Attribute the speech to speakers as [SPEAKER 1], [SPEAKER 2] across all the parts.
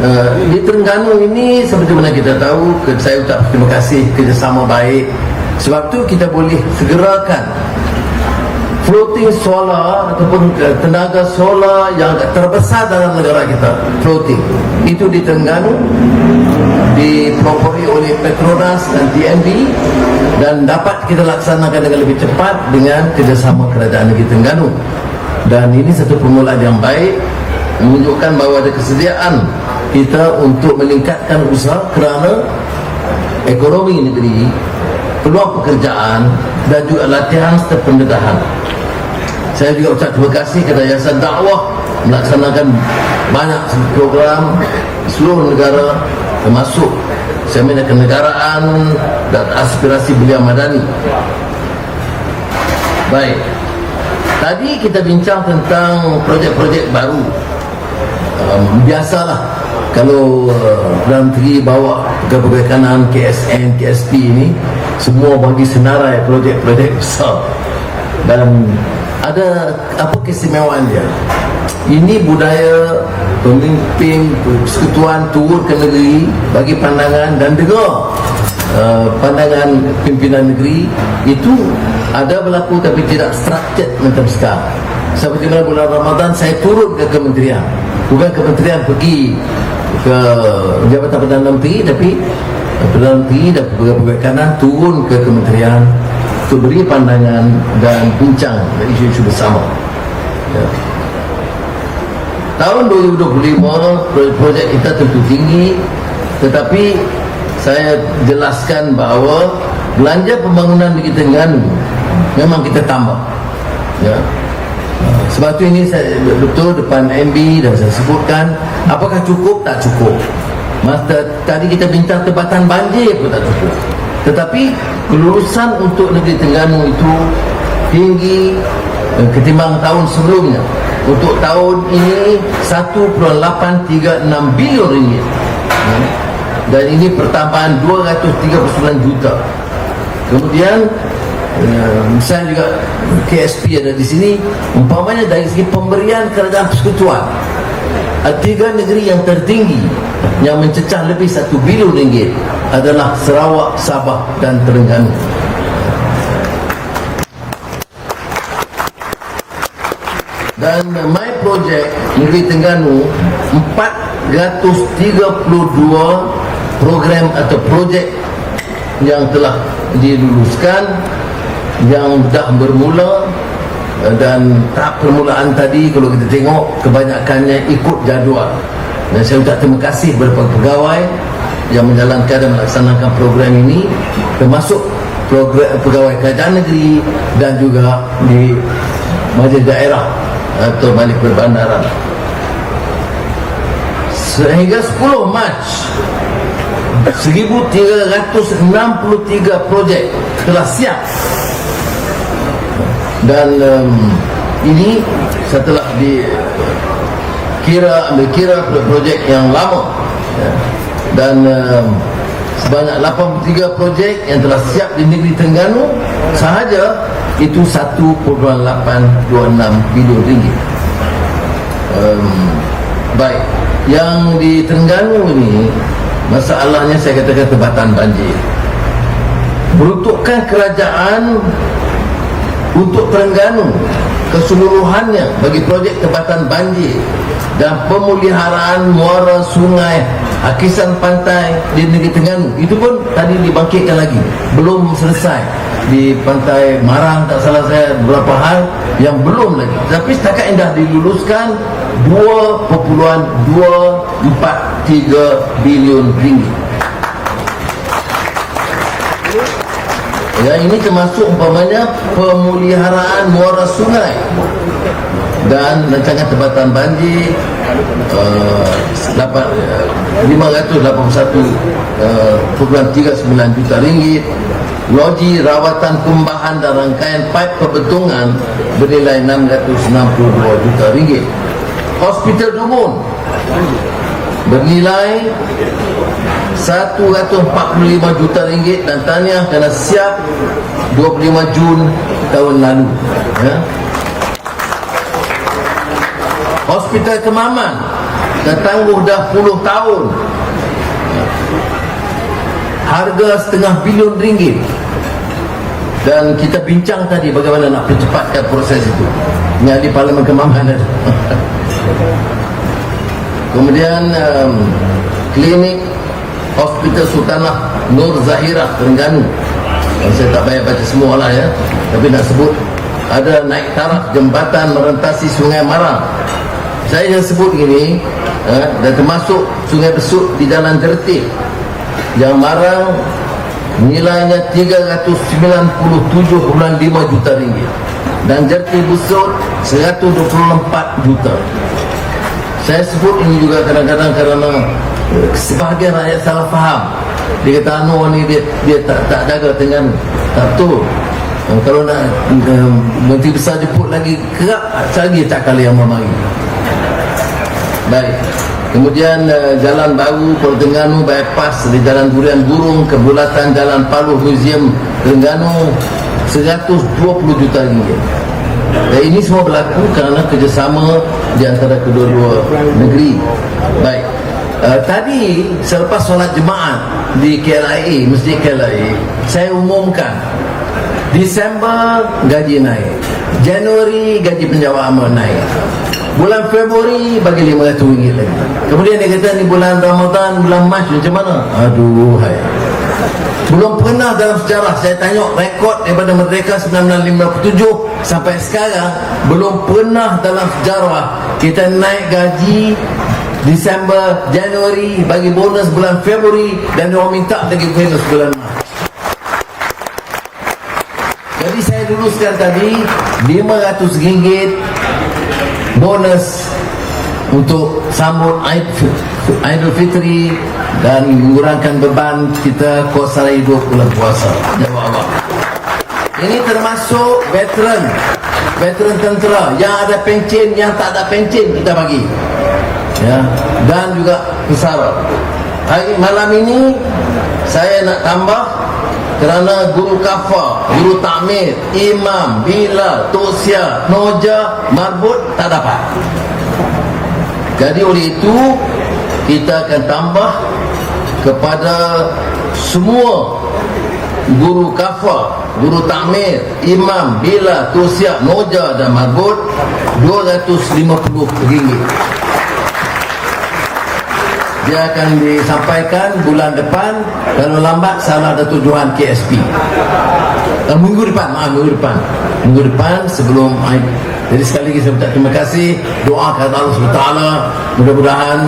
[SPEAKER 1] Uh, di Terengganu ini seperti mana kita tahu saya ucap terima kasih kerjasama baik. Sebab tu kita boleh segerakan floating solar ataupun uh, tenaga solar yang terbesar dalam negara kita. Floating. Itu di Terengganu dipropori oleh Petronas dan TNB dan dapat kita laksanakan dengan lebih cepat dengan kerjasama kerajaan negeri Terengganu. Dan ini satu permulaan yang baik menunjukkan bahawa ada kesediaan kita untuk meningkatkan usaha kerana ekonomi negeri peluang pekerjaan dan juga latihan serta pendedahan. Saya juga ucap terima kasih kepada Yayasan Dakwah melaksanakan banyak program seluruh negara termasuk seminar kenegaraan dan aspirasi belia madani. Baik. Tadi kita bincang tentang projek-projek baru. Um, biasalah kalau uh, Perdana Menteri bawa pegawai kanan KSN, KSP ini semua bagi senarai projek-projek besar. Dan ada apa keistimewaan dia? Ini budaya pemimpin persekutuan turun ke negeri bagi pandangan dan dengar uh, pandangan pimpinan negeri. Itu ada berlaku tapi tidak structured macam sekarang. Seperti mana bulan Ramadan saya turun ke kementerian. Bukan kementerian pergi ke Jabatan Perdana Menteri tapi Perdana Menteri dan pegawai kanan turun ke kementerian untuk beri pandangan dan bincang isu-isu bersama. Ya. tahun 2025 projek kita tentu tinggi tetapi saya jelaskan bahawa belanja pembangunan di Terengganu memang kita tambah. Ya sebab tu ini saya betul depan MB dan saya sebutkan apakah cukup tak cukup. Masa tadi kita bincang tebatan banjir pun tak cukup. Tetapi kelulusan untuk negeri Terengganu itu tinggi eh, ketimbang tahun sebelumnya. Untuk tahun ini 1.836 bilion ringgit. Dan ini pertambahan 239 juta. Kemudian misalnya juga KSP ada di sini. Umpamanya dari segi pemberian kerajaan persekutuan tiga negeri yang tertinggi yang mencecah lebih satu bilion ringgit adalah Sarawak, Sabah dan Terengganu. Dan my project negeri Terengganu 432 program atau projek yang telah diluluskan yang dah bermula dan tahap permulaan tadi kalau kita tengok kebanyakannya ikut jadual. Dan saya ucap terima kasih kepada pegawai yang menjalankan dan melaksanakan program ini termasuk program pegawai kerajaan negeri dan juga di majlis daerah atau balik perbandaran. Sehingga 10 Mac 1363 projek telah siap dan um, ini setelah di kira ambil kira projek yang lama ya, dan um, sebanyak 83 projek yang telah siap di negeri Terengganu sahaja itu 1.826 bilion ringgit um, baik yang di Terengganu ini masalahnya saya katakan tebatan banjir. Peruntukan kerajaan untuk Terengganu keseluruhannya bagi projek tebatan banjir dan pemuliharaan muara sungai hakisan pantai di negeri Terengganu. Itu pun tadi dibangkitkan lagi. Belum selesai. Di pantai Marang tak salah saya beberapa hal yang belum lagi. Tapi setakat yang dah diluluskan 2.243 bilion ringgit Ya, ini termasuk umpamanya pemuliharaan muara sungai. Dan rancangan tempatan banjir uh, 8, uh, 581 uh, program 39 juta ringgit. Loji rawatan kumbahan dan rangkaian pipe perbetungan bernilai 662 juta ringgit. Hospital Dumun bernilai 145 juta ringgit dan tanya kena siap 25 Jun tahun lalu ya. Hospital Kemaman Dah tangguh dah puluh tahun. Harga setengah bilion ringgit. Dan kita bincang tadi bagaimana nak percepatkan proses itu. Ini ahli Parlimen Kembangan ada. Kemudian um, klinik Hospital Sultanah Nur Zahirah Terengganu. Saya tak payah baca semua lah ya. Tapi nak sebut ada naik taraf jembatan merentasi Sungai Marang. Saya yang sebut ini eh, dan termasuk Sungai Besut di Jalan Jertih yang Marang nilainya 397.5 juta ringgit dan Jertih Besut 124 juta. Saya sebut ini juga kadang-kadang kerana eh, sebahagian rakyat salah faham. Dia kata anu ni dia dia tak tak jaga dengan tak betul. Eh, Kalau nak uh, Menteri Besar jemput lagi kerap lagi tak kali yang memari. Baik. Kemudian uh, jalan baru Terengganu bypass di Jalan Durian Burung ke bulatan Jalan Paluh Museum Terengganu 120 juta ringgit. Dan ini semua berlaku kerana kerjasama di antara kedua-dua negeri. Baik. Uh, tadi selepas solat jemaat di KLIA, Masjid KLIA, saya umumkan Disember gaji naik. Januari gaji penjawat amal naik. Bulan Februari bagi RM500 lagi. Kemudian dia kata ni bulan Ramadan, bulan Mac macam mana? Aduh, hai. Belum pernah dalam sejarah saya tengok rekod daripada Merdeka 1957 sampai sekarang belum pernah dalam sejarah kita naik gaji Disember, Januari bagi bonus bulan Februari dan dia minta lagi bonus bulan Mac. Jadi saya luluskan tadi RM500 bonus untuk sambut Aid Aidil Fitri dan mengurangkan beban kita sara hidup bulan puasa. Ya Allah. Ini termasuk veteran veteran tentera yang ada pencen yang tak ada pencen kita bagi. Ya, dan juga pesara. Hari malam ini saya nak tambah kerana guru kafa, guru takmir, imam, bila, tosia, noja, marbut tak dapat. Jadi oleh itu kita akan tambah kepada semua guru kafa, guru takmir, imam, bila, tosia, noja dan marbut RM250 dia akan disampaikan bulan depan kalau lambat salah ada tujuan KSP uh, minggu depan maaf minggu depan. Minggu depan sebelum jadi sekali lagi saya ucap terima kasih. Doa kepada Allah SWT mudah-mudahan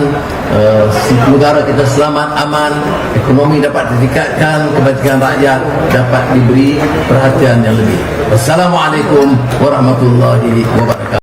[SPEAKER 1] uh, negara kita selamat aman ekonomi dapat ditingkatkan kebajikan rakyat dapat diberi perhatian yang lebih. Wassalamualaikum warahmatullahi wabarakatuh